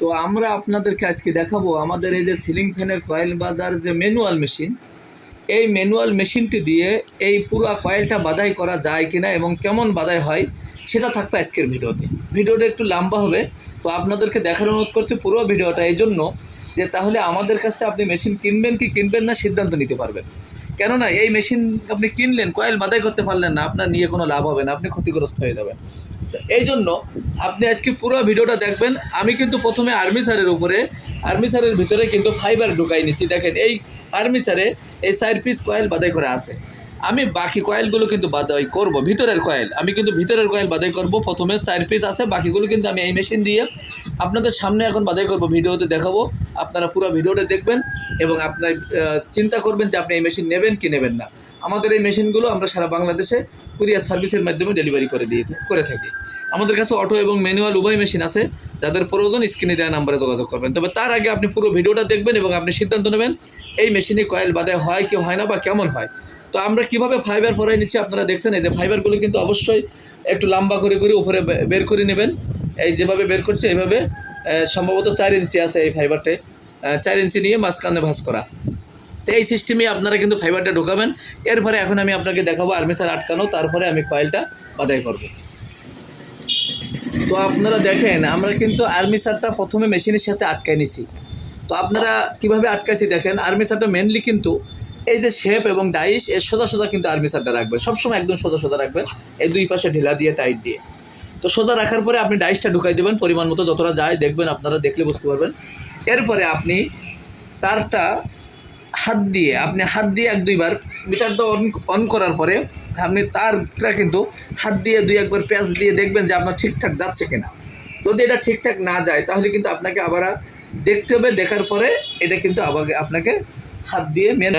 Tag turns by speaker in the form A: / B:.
A: তো আমরা আপনাদেরকে আজকে দেখাবো আমাদের এই যে সিলিং ফ্যানের কয়েল বাঁধার যে ম্যানুয়াল মেশিন, এই ম্যানুয়াল মেশিনটি দিয়ে এই পুরো কয়েলটা বাধাই করা যায় কিনা এবং কেমন বাধাই হয় সেটা থাকবে আজকের ভিডিওতে। ভিডিওটা একটু লম্বা হবে, তো আপনাদেরকে দেখার অনুরোধ করছি পুরো ভিডিওটা এই জন্য যে তাহলে আমাদের কাছ থেকে আপনি মেশিন কিনবেন কি কিনবেন না সিদ্ধান্ত নিতে পারবেন। কেননা এই মেশিন আপনি কিনলেন, কয়েল বাধাই করতে পারলেন না, আপনার নিয়ে কোনো লাভ হবে না, আপনি ক্ষতিগ্রস্ত হয়ে যাবেন। তো এই জন্য আপনি আজকে পুরো ভিডিওটা দেখবেন, আমি কিন্তু প্রথমে আর্মিসারের উপরে আর্মিসারের ভিতরে কিন্তু ফাইবার ঢুকাই নিচ্ছি দেখেন, এই আর্মিসারে এই চার পিস কয়েল বাদাই করে আছে। আমি বাকি কয়েলগুলো কিন্তু বাদাই করব, ভিতরের কয়েল। আমি কিন্তু ভিতরের কয়েল বাদাই করব, প্রথমে চার পিস আছে, বাকিগুলো কিন্তু আমি এই মেশিন দিয়ে আপনাদের সামনে এখন বাদাই করব, ভিডিওতে দেখাবো। আপনারা পুরো ভিডিওটা দেখবেন এবং আপনার চিন্তা করবেন যে আপনি এই মেশিন নেবেন কি নেবেন না। আমাদের এই মেশিনগুলো আমরা সারা বাংলাদেশে কুরিয়ার সার্ভিসের মাধ্যমে ডেলিভারি করে দিয়ে, করে থাকি। আমাদের কাছে অটো এবং ম্যানুয়াল উভয় মেশিন আছে, যাদের প্রয়োজন স্ক্রিনে দেওয়া নাম্বারে যোগাযোগ করবেন। তবে তার আগে আপনি পুরো ভিডিওটা দেখবেন এবং আপনি সিদ্ধান্ত নেবেন, এই মেশিনে কয়েল বাদে হয় কি হয় না বা কেমন হয়। তো আমরা কীভাবে ফাইবার ফরাই নিচ্ছি আপনারা দেখছেন, এই যে ফাইবারগুলো কিন্তু অবশ্যই একটু লম্বা করে করে উপরে বের করে নেবেন। এই যেভাবে বের করছে, এইভাবে সম্ভবত চার ইঞ্চি আছে এই ফাইবারটে চার ইঞ্চি নিয়ে মাঝখানে ভাঁজ করা। তো এই সিস্টেমে আপনারা কিন্তু ফাইবারটা ঢোকাবেন। এরপরে এখন আমি আপনাকে দেখাবো আর্মিসার আটকানো, তারপরে আমি কয়েলটা বাদাই করব। তো আপনারা দেখেন, আমরা কিন্তু আর্মিসারটা প্রথমে মেশিনের সাথে আটকাই নিছি। তো আপনারা কীভাবে আটকাইছি দেখেন আর্মিসারটা মেনলি কিন্তু এই যে শেপ এবং ডাইস এর সোজা সোজা কিন্তু আর্মিসারটা রাখবেন। সবসময় একদম সোজা সোজা রাখবেন, এই দুই পাশে ঢিলা দিয়ে টাইট দিয়ে। তো সোজা রাখার পরে আপনি ডাইসটা ঢুকাই দেবেন, পরিমাণ মতো যতটা যায় দেখবেন, আপনারা দেখলে বুঝতে পারবেন। এরপরে আপনি তারটা হাত দিয়ে, আপনি হাত দিয়ে এক দুইবার মিটারটা অন অন করার পরে আপনি তারটা কিন্তু হাত দিয়ে দুই একবার প্যাঁচ দিয়ে দেখবেন যে আপনার ঠিকঠাক যাচ্ছে কিনা। যদি এটা ঠিকঠাক না যায়, তাহলে কিন্তু আপনাকে আবার দেখতে হবে, দেখার পরে এটা কিন্তু আবার আপনাকে হাত দিয়ে মেন